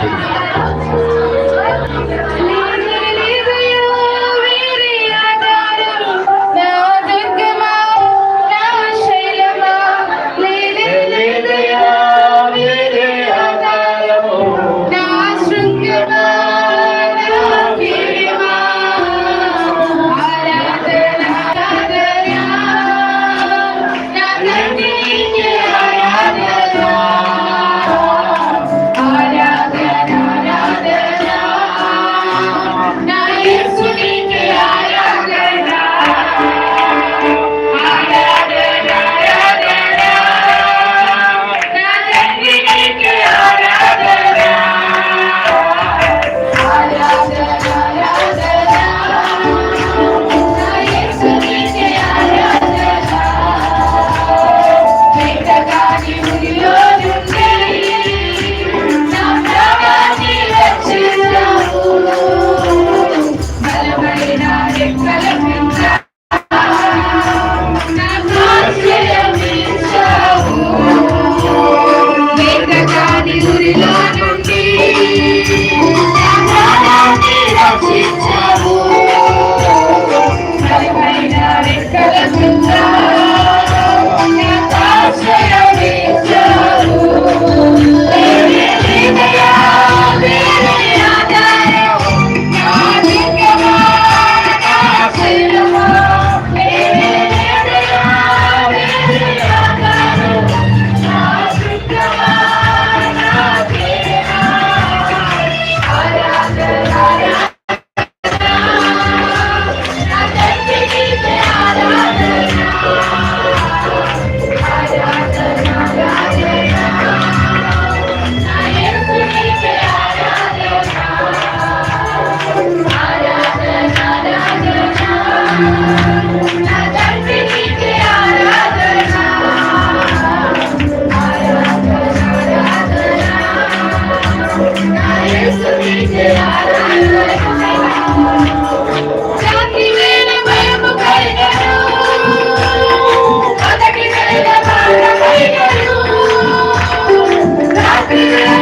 Thank you.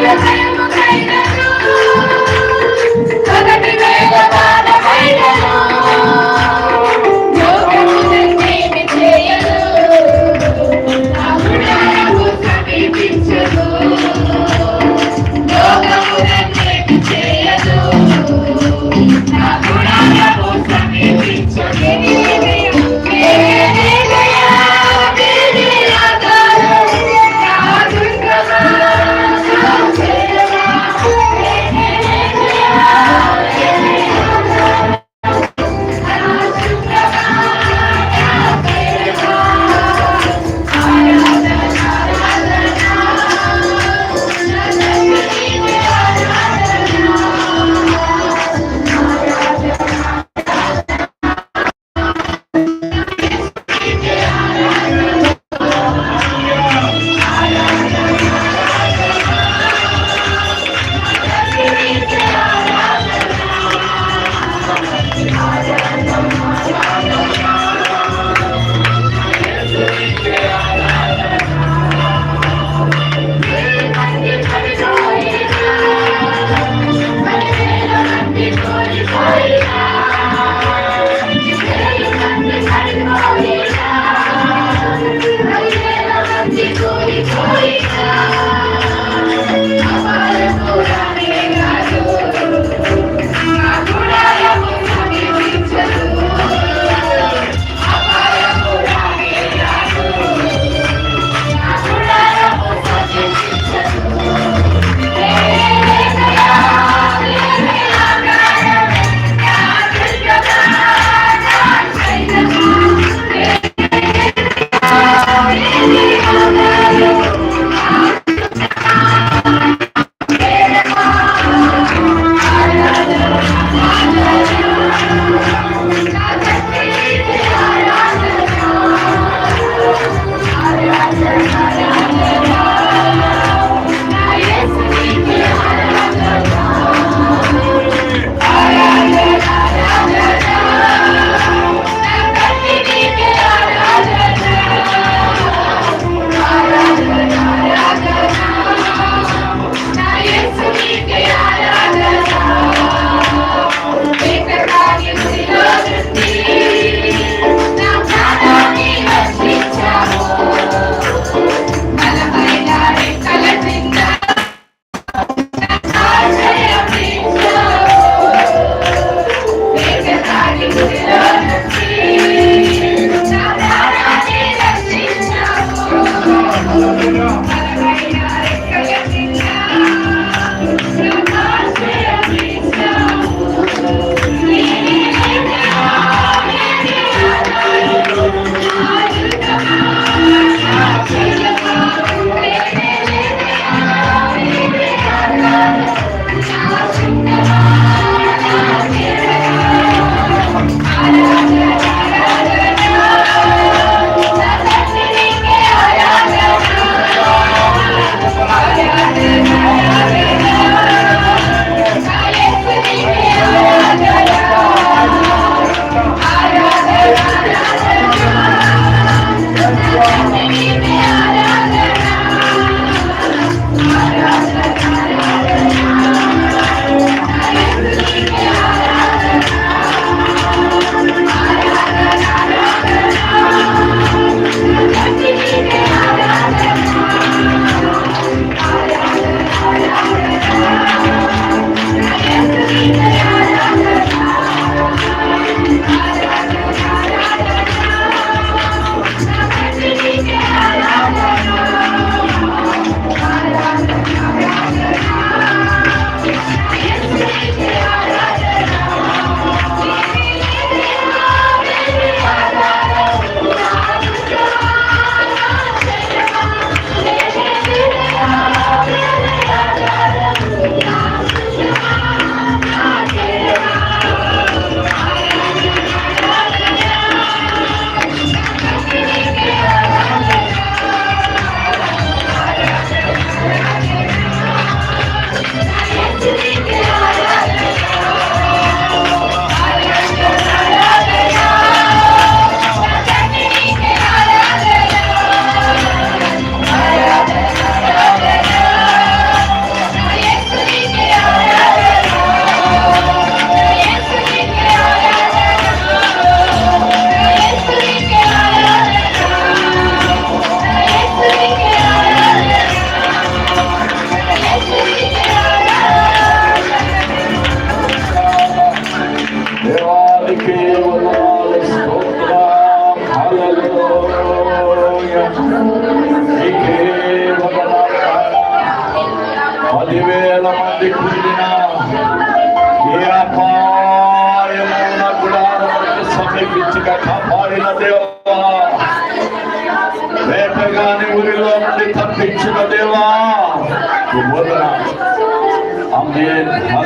Thank you.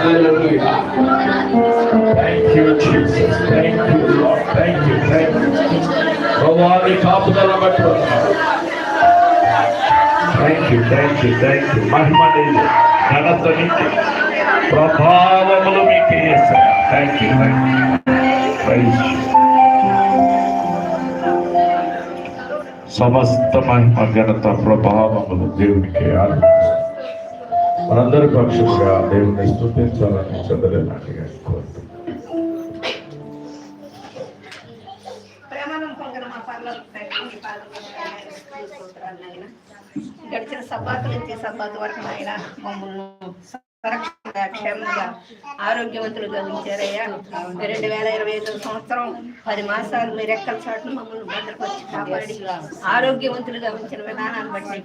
Hallelujah. Thank you, Jesus. Thank you, Lord. Thank you. Thank you. ప్రభావి కాపుదల బట్టి thank you thank you thank you మహిమ నీది ఘనత నీది ప్రభావములు మీకు థ్యాంక్ యూ థ్యాంక్ యూ సమస్త మహిమ ఘనత ప్రభావములు దేవునికి ఆరోపిస్తాం మనందరి పక్షంగా దేవుని స్థుతించాలని చదవనాటిగా కోరుతున్నాం. గడిచిన సబ్బాతు నుంచి సబ్బాతు వరకు ఆయన మమ్మల్ని సురక్షితంగా క్షేమంగా ఆరోగ్యవంతులుగా ఉంచారయ్యా రెండు వేల ఇరవై ఐదు సంవత్సరం పది మాసాలు మీరు ఎక్కల చాటును మమ్మల్ని భద్రపరిచి కాపాడి ఆరోగ్యవంతులుగా ఉంచిన విధానాన్ని బట్టి.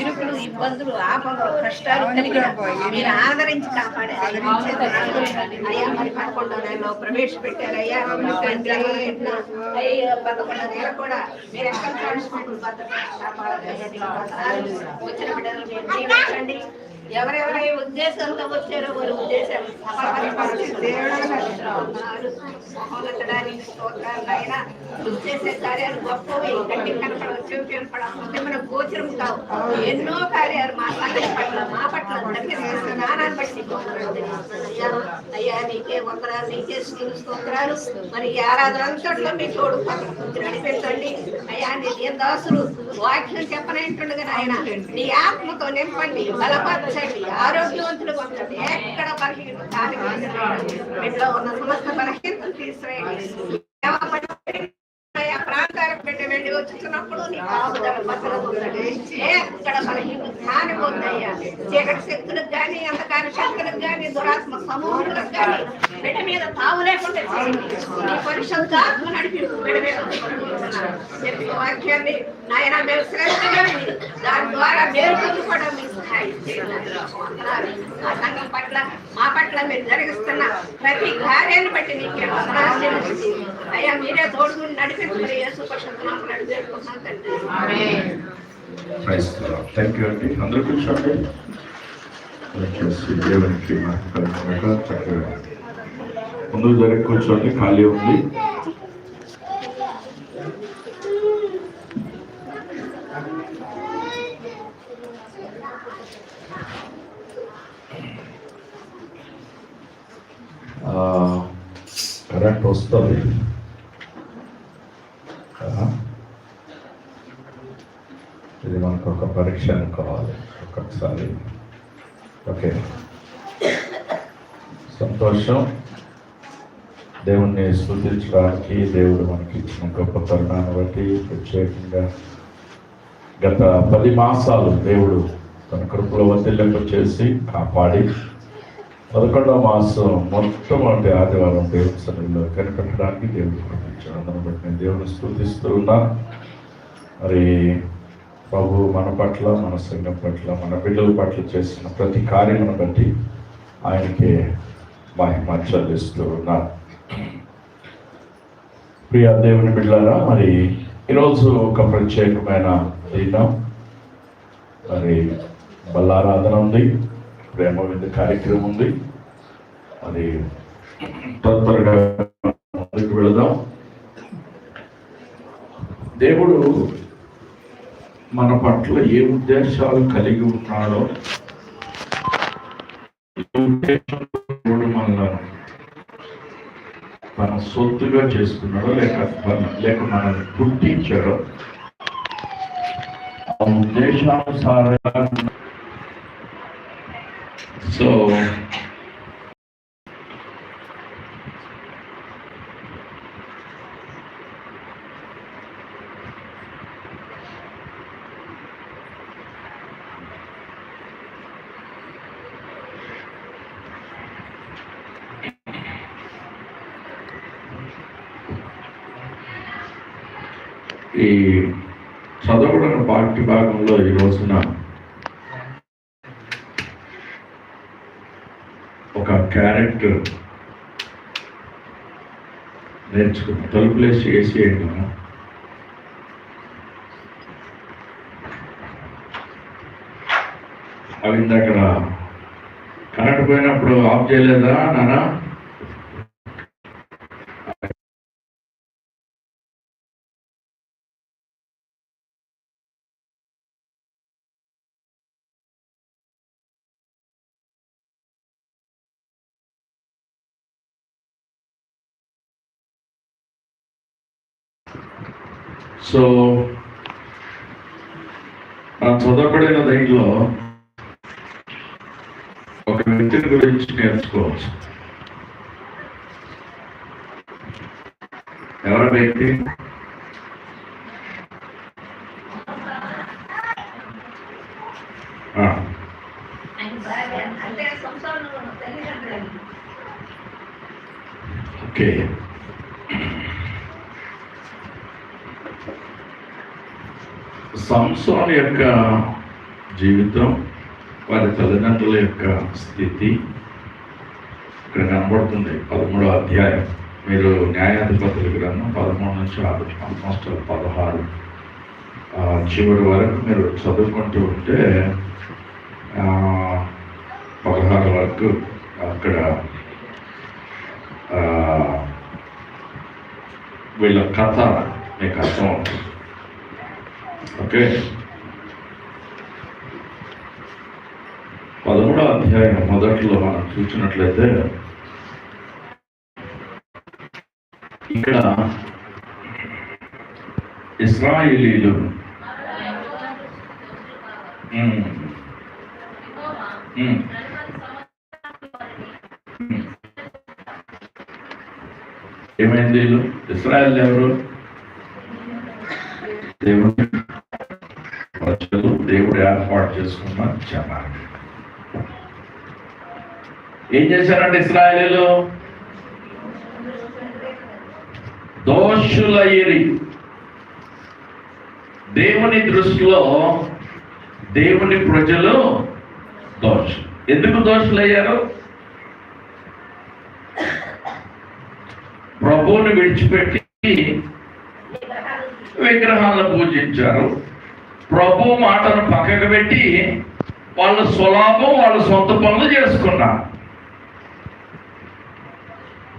ఇరుకులు ఇబ్బందులు ఆపదలు కష్టాలు కలిగిన మీరు ఆదరించి కాపాడే అయ్యా మరి పదకొండో నెలలో ప్రవేశపెట్టారయ్యా. పదకొండో నెల కూడా మీరు ఎక్కడ భద్రపరిచి కాపాడాలి వచ్చిన బిడ్డలు మీరు ఎవరెవరై ఉద్దేశంతో వచ్చారో వారి ఉద్దేశాలు. మహోన్నతుడానికి. నువ్వు చేసే కార్యాలు గొప్పవి. గట్టి కనపడవు చెవి కనపడవు ముఖ్యమైన గోచరం కావు. ఎన్నో కార్యాలు మా సంగతి పట్ల మా పట్ల జ్ఞానాన్ని బట్టి. అయ్యా, నీకే వందనాలు నీకే స్తోత్రాలు. మరి ఈ ఆరాధన అంతట్లో మీ తోడు నడిపించండి అయ్యా నీ దీన దాసులు వాక్యం చెప్పనంటుండగా నాయన నీ ఆత్మతో నింపండి బలపరచండి. చేయండి ఆరోగ్యవంతులు పొందండి ఎక్కడ బలహీన ఇంట్లో ఉన్న సమస్త బలహీనతలు తీసివేయండి. ప్రాంతాలకు పెట్టి వెళ్ళి వచ్చుతున్నప్పుడు నీ కాపుదల భద్రత ఉందండి ఎక్కడ బలహీన జ్ఞాని పొందయ్యా. చీకటి శక్తులకు కానీ అంధకార శక్తులకు కానీ దురాత్మ సమూహాలకు కానీ బిడ్డ మీద తావు లేకుండా చేయండి నీ పరిశుద్ధాత్మ నడిపి బిడ్డ మీద ఉంచుతున్నాను. చెప్పిన వాక్యాన్ని నాయన మేము శ్రేష్టంగా దాని ద్వారా మేలు పొందుకోవడం మీకు సహాయం ఆ సంఘం పట్ల మా పట్ల మీరు జరిగిస్తున్న ప్రతి కార్యాన్ని బట్టి మీకే వందనాలు అయ్యా మీరే తోడుగుని నడిపించుకుని యేసు పక్షులు నడిపేసుకున్నాం తండ్రి థ్యాంక్ యూ అండి అందరూ కూర్చోండి దేవునికి ముందు జరిగి కూర్చోండి. ఖాళీ ఉంది ఆ, కరెంట్ వస్తుంది. ఇది మనకు ఒక పరీక్ష అనుకోవాలి ఒక్కొక్కసారి. ఓకే. సంతోషం. దేవుణ్ణి స్థుతించడానికి దేవుడు మనకి ఇచ్చిన గొప్ప తరుణాన్ని బట్టి ప్రత్యేకంగా గత పది మాసాలు దేవుడు తన కృపలో వదిలింప చేసి కాపాడి పదకొండవ మాసం మొట్టమొదటి ఆదివారం దేవుని సన్నిధిలో కనిపెట్టడానికి దేవుడు పంపించాడు అందుని బట్టి నేను దేవుని స్థుతిస్తూ ఉన్నాను మరి ప్రభు మన పట్ల మన సంఘం పట్ల మన బిడ్డల పట్ల చేసిన ప్రతి కార్యమును బట్టి ఆయనకి మహిమ చెల్లిస్తూ ఉన్నారు ప్రియ దేవుని బిడ్డలారా మరి ఈరోజు ఒక ప్రత్యేకమైన దినం. మరి బల్లారాధన ఉంది ప్రేమ విందు కార్యక్రమం ఉంది. అది తత్పరగా ముందుకు వెళదాం. దేవుడు మన పట్ల ఏ ఉద్దేశాలు కలిగి ఉన్నాడో ఏ ఉద్దేశంతో దేవుడు మనల్ని మన సొత్తుగా చేసుకున్నాడో లేక లేక మనల్ని పుట్టించాడో ఆ ఉద్దేశానుసారంగా సో ఈ చదవడం పాఠ్య భాగంలో ఈ రోజున ఒక క్యారెక్టర్ నేర్చుకున్నాం. తలుపులేసి వేసేయండి మనం అవి ఇందాక కరెంట్ పోయినప్పుడు ఆఫ్ చేయలేదా నానా సో చదవబడిన దీంట్లో ఒక వ్యక్తిని గురించి నేర్చుకోవచ్చు. ఎవరి వ్యక్తి? ఓకే. సంసోన్ యొక్క జీవితం వారి తల్లిదండ్రుల యొక్క స్థితి ఇక్కడ కనబడుతుంది. పదమూడో అధ్యాయం. మీరు న్యాయాధిపతుల గ్రంథం పదమూడు నుంచి ఆల్మోస్ట్ పదహారు. చివరి వరకు మీరు చదువుకుంటూ ఉంటే పదహారు వరకు అక్కడ వీళ్ళ కథ మీకు అర్థం అవుతుంది ఓకే. పదమూడో అధ్యాయం మొదట్లో మనం చూసినట్లయితే ఇక్కడ ఇస్రాయేలీలు ఏమైంది వీళ్ళు? ఇస్రాయల్ ఎవరు? ప్రజలు దేవుడు ఏర్పాటు చేసుకున్న జనాలు. ఏం చేశారంటే ఇస్రాయలీలు? దోషులయ్యేరి దేవుని దృష్టిలో దేవుని ప్రజలు దోషులు. ఎందుకు దోషులయ్యారు ప్రభువుని విడిచిపెట్టి విగ్రహాలను పూజించారు. ప్రభు మాటను పక్కకు పెట్టి వాళ్ళ స్వలాభం వాళ్ళ సొంత పనులు చేసుకున్నారు.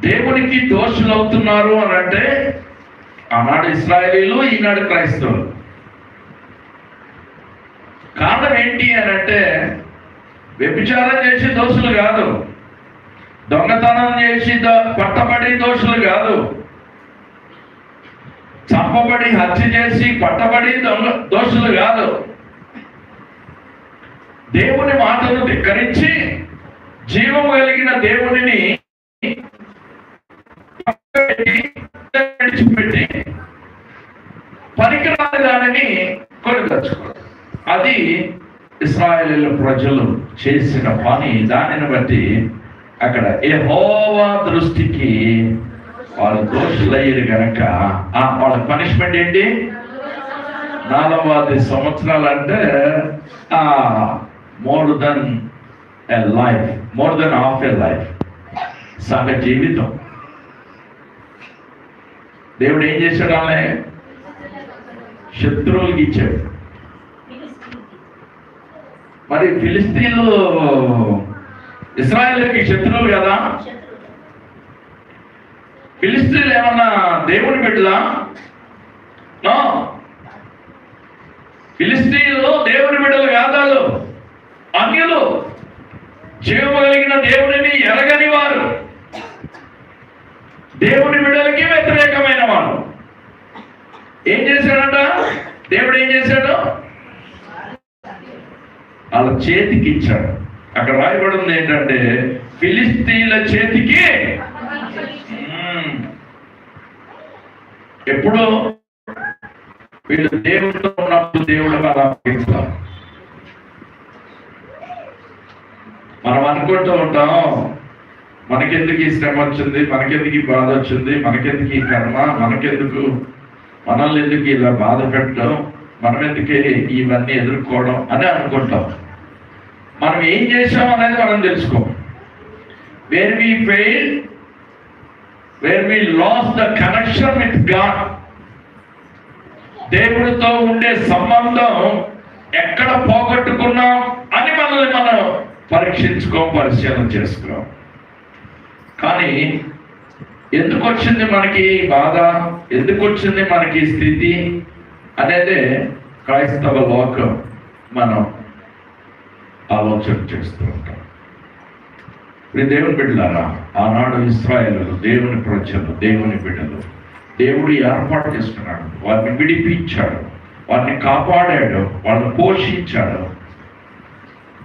దేవునికి దోషులు అవుతున్నారు అని అంటే ఆనాడు ఇస్రాయలీలు ఈనాడు క్రైస్తవులు. కారణం ఏంటి అని అంటే వ్యభిచారం చేసి దోషులు కాదు. దొంగతనం చేసి పట్టబడి దోషులు కాదు. చంపబడి హత్య చేసి పట్టబడి దొంగ దోషులు కాదు. దేవుని మాటను ధిక్కరించి జీవము కలిగిన దేవునిని విడిచిపెట్టి పనికిరాని దానిని కొనుకొచ్చుకోరు అది ఇస్రాయేల్ ప్రజలు చేసిన పని. దానిని బట్టి అక్కడ ఏ హోవా దృష్టికి వాళ్ళు దోషులయ్యారు కనుక వాళ్ళ పనిష్మెంట్ ఏంటి? నలభై సంవత్సరాలు అంటే more than a life more than half a life సగ జీవితం. దేవుడు ఏం చేశాడు ఆమె శత్రువులకి ఇచ్చాడు. మరి ఫిలిస్తీన్లు ఇస్రాయల్కి శత్రువులు కదా? ఫిలిస్తీన్లు ఏమన్నా దేవుని బిడ్డలా? నో. ఫిలిస్తీన్లు దేవుని బిడ్డలు కాదాలు. అన్యులు. జీవము కలిగిన దేవుడిని ఎరగని వారు. దేవుని బిడ్డలకి వ్యతిరేకమైన వారు ఏం చేశాడంట? దేవుడు ఏం చేశాడు? వాళ్ళ చేతికి ఇచ్చాడు అక్కడ రాయబడింది ఏంటంటే ఫిలిస్తీన్ల చేతికి మ్మ్. ఎప్పుడో వీళ్ళు దేవుడితో ఉన్నప్పుడు దేవుడు అలా మనం అనుకుంటూ ఉంటాం మనకెందుకు ఈ శ్రమ వచ్చింది మనకెందుకు ఈ బాధ వచ్చింది మనకెందుకు ఈ కర్మ మనకెందుకు మనల్ని ఎందుకు ఇలా బాధ పెట్టడం మనం ఎందుకే ఇవన్నీ ఎదుర్కోవడం అని అనుకుంటాం. మనం ఏం చేసాం అనేది మనం తెలుసుకోం. Where we fail where we lost the connection with God దేవుడితో ఉండే సంబంధం ఎక్కడ పోగొట్టుకున్నాం అని మనల్ని మనం పరీక్షించుకో పరిశీలన చేసుకున్నాం. కానీ ఎందుకు వచ్చింది మనకి బాధ? ఎందుకు వచ్చింది మనకి స్థితి? అనేది క్రైస్తవ లోకం మనం ఆలోచన చేస్తూ ఉంటాం. ఇప్పుడు దేవుని బిడ్డలారా ఆనాడు ఇస్రాయలు దేవుని ప్రజలు దేవుని బిడ్డలు దేవుడు ఏర్పాటు చేసుకున్నాడు వారిని విడిపించాడు. వారిని కాపాడాడు. వాళ్ళని పోషించాడు.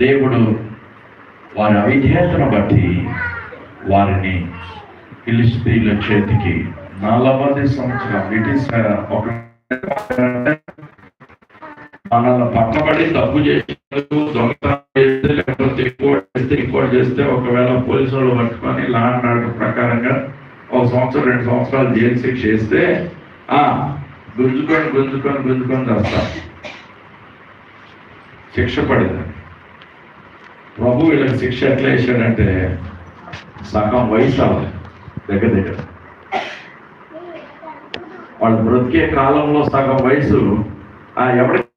దేవుడు వారి అవిధేతను బట్టి వారిని ఫిలిస్తీన్ల చేతికి నలభై సంవత్సరాలు బ్రిటిష్ ఒక మనల్ని పక్కబడి తప్పు చేసినందుకు దొంగతనం చేస్తే లేకపోతే ఎక్కువ చేస్తే రికార్డ్ చేస్తే ఒకవేళ పోలీసు వాళ్ళు పట్టుకొని లా అండ్ ఆర్డర్ ప్రకారంగా ఒక సంవత్సరం రెండు సంవత్సరాలు జైలు శిక్ష వేస్తే గుంజుకొని గుంజుకొని గుంజుకొని చేస్తారు శిక్ష పడింది ప్రభు వీళ్ళకి శిక్ష ఎట్లా వేసాడంటే సగం వయసు అవ్వాలి దగ్గర దగ్గర. వాళ్ళు బ్రతికే కాలంలో సగం వయసు ఆ ఎవరికి